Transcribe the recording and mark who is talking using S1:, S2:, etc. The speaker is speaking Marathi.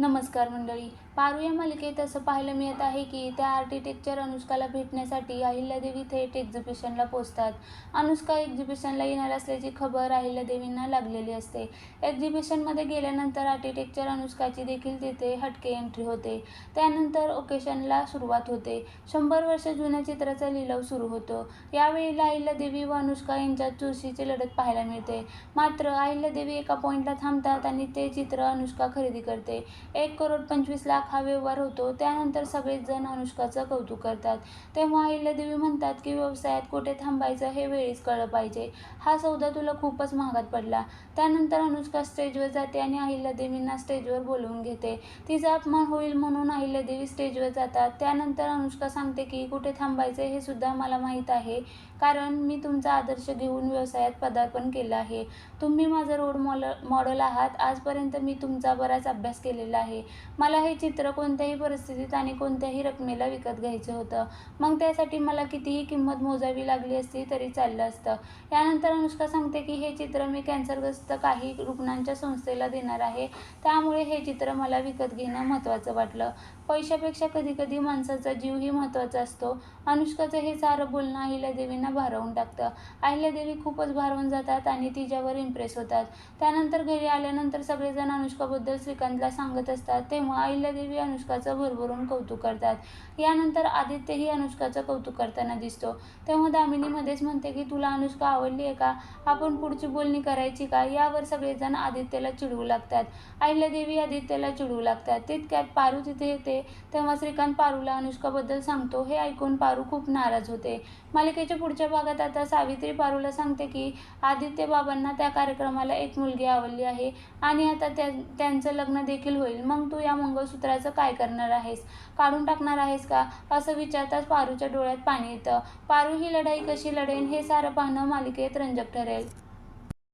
S1: नमस्कार मंडळी. पारू या मालिकेत असं पाहायला मिळत आहे की त्या आर्किटेक्चर अनुष्काला भेटण्यासाठी अहिल्यादेवी थेट एक्झिबिशनला पोचतात अनुष्का एक्झिबिशनला येणार असल्याची खबर अहिल्यादेवींना लागलेली असते. एक्झिबिशनमध्ये गेल्यानंतर आर्किटेक्चर अनुष्काची देखील तिथे हटके एंट्री होते. त्यानंतर ओकेशनला सुरुवात होते. शंभर वर्ष जुन्या चित्राचा लिलाव सुरू होतो. यावेळेला अहिल्यादेवी व अनुष्का यांच्यात चुरशीची लढत पाहायला मिळते. मात्र अहिल्यादेवी एका पॉईंटला थांबतात आणि ते चित्र अनुष्का खरेदी करते. एक करोड पंचवीस लाख हा व्यवहार होतो. त्यानंतर सगळेच जण अनुष्काचं कौतुक करतात. तेव्हा अहिल्यादेवी म्हणतात की व्यवसायात कुठे थांबायचं हे वेळीच कळलं पाहिजे. हा सौदा तुला खूपच महागात पडला. त्यानंतर अनुष्का स्टेजवर जाते आणि अहिल्यादेवींना स्टेजवर बोलवून घेते. तिचा अपमान होईल म्हणून अहिल्यादेवी स्टेजवर जातात. त्यानंतर अनुष्का सांगते की कुठे थांबायचे हे सुद्धा मला माहीत आहे. कारण मी तुमचा आदर्श घेऊन व्यवसायात पदार्पण केलं आहे. तुम्ही माझं रोड मॉल मॉडल आहात. आजपर्यंत मी तुमचा बराच अभ्यास केलेला आहे. मला हे चित्र चित्र कोणत्याही परिस्थितीत आणि कोणत्याही रकमेला विकत घ्यायचं होतं. मग त्यासाठी मला कितीही किंमत मोजावी लागली असती तरी चाललं असतं. यानंतर अनुष्का सांगते की हे चित्र मी कॅन्सरग्रस्त काही रुग्णांच्या संस्थेला देणार आहे. त्यामुळे हे चित्र मला विकत घेणं महत्त्वाचं वाटलं. पैशापेक्षा कधीकधी माणसाचा जीवही महत्त्वाचा असतो. अनुष्काचं हे सारं बोलणं अहिल्यादेवींना भारावून टाकतं. अहिल्यादेवी खूपच भारावून जातात आणि तिच्यावर इम्प्रेस होतात. त्यानंतर घरी आल्यानंतर सगळेजण अनुष्काबद्दल श्रीकांतला सांगत असतात. तेव्हा अहिल्यादेवी अनुष्काचं भरभरून कौतुक करतात. यानंतर आदित्यही अनुष्काचं कौतुक करताना दिसतो. तेव्हा दामिनीमध्येच म्हणते की तुला अनुष्का आवडली आहे का? आपण पुढची बोलणी करायची का? यावर सगळेजण आदित्यला चिडवू लागतात. अहिल्यादेवी आदित्यला चिडवू लागतात. तितक्यात पारू तिथे येते. तेव्हा श्रीकांत पारूला अनुष्काबद्दल सांगतो. हे ऐकून पारू खूप नाराज होते. मालिकेच्या पुढच्या भागात आता सावित्री पारूला सांगते की आदित्य बाबांना त्या कार्यक्रमाला एक मुलगी आवडली आहे आणि आता त्या त्यांचं लग्न देखील होईल. मग तू या मंगळसूत्राचं काय करणार आहेस? काढून टाकणार आहेस का? असं विचारताच पारूच्या डोळ्यात पाणी येतं. पारू ही लढाई कशी लढेन हे सारं पाहणं मालिकेत रंजक ठरेल.